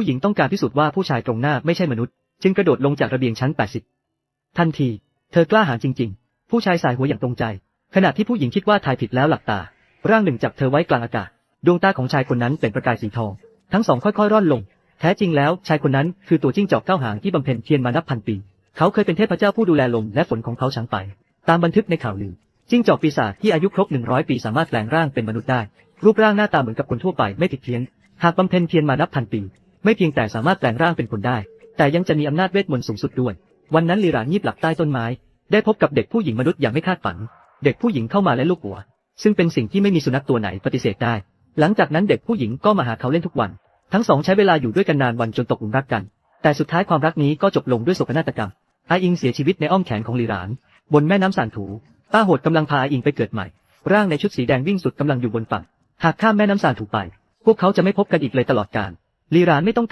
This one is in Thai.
ผู้หญิงต้องการพิสูจน์ว่าผู้ชายตรงหน้าไม่ใช่มนุษย์ จึงกระโดดลงจากระเบียงชั้น 80 ทันที เธอกล้าหาญจริง ๆ ผู้ชายสายหัวอย่างตรงใจ ขณะที่ผู้หญิงคิดว่าทายผิดแล้วหลับตา ร่างหนึ่งจับเธอไว้กลางอากาศ ดวงตาของชายคนนั้นเป็นประกายสีทอง ทั้งสองค่อยๆร่อนลง แท้จริงแล้วชายคนนั้นคือตัวจิ้งจอกเก้าหางที่บำเพ็ญเพียรมานับพันปี เขาเคยเป็นเทพเจ้าผู้ดูแลลมและฝนของเขาช้างไป ตามบันทึกในข่าวลือ จิ้งจอกปีศาจที่อายุครบ100ปีสามารถแปลงร่างเป็นมนุษย์ได้ รูปร่างหน้าตาเหมือนกับคนทั่วไปไม่ผิดเพี้ยน หากบำเพ็ญเพียรมานับพันปี ไม่เพียงแต่สามารถแปลงร่างเป็นคนได้ แต่ยังจะมีอำนาจเวทมนต์สูงสุดด้วย วันนั้นลีรานงีบหลับใต้ต้นไม้ ได้พบกับเด็กผู้หญิงมนุษย์อย่างไม่คาดฝัน เด็กผู้หญิงเข้ามาและลูกหัว ซึ่งเป็นสิ่งที่ไม่มีสุนัขตัวไหนปฏิเสธได้ หลังจากนั้นเด็กผู้หญิงก็มาหาเขาเล่นทุกวัน ทั้งสองใช้เวลาอยู่ด้วยกันนานวันจนตกหลุมรักกัน แต่สุดท้ายความรักนี้ก็จบลงด้วยโศกนาฏกรรมอาอิงเสียชีวิตในอ้อมแขนของลีราน บนแม่น้ำสานถูต้าโหดกำลังพาอาอิงไปเกิดใหม่ ร่างในชุดสีแดงวิ่งสุดกำลังอยู่บนฝั่ง หากข้ามแม่น้ำสานถูไป พวกเขาจะไม่พบกันอีกเลยตลอดกาล ลีรานไม่ต้อง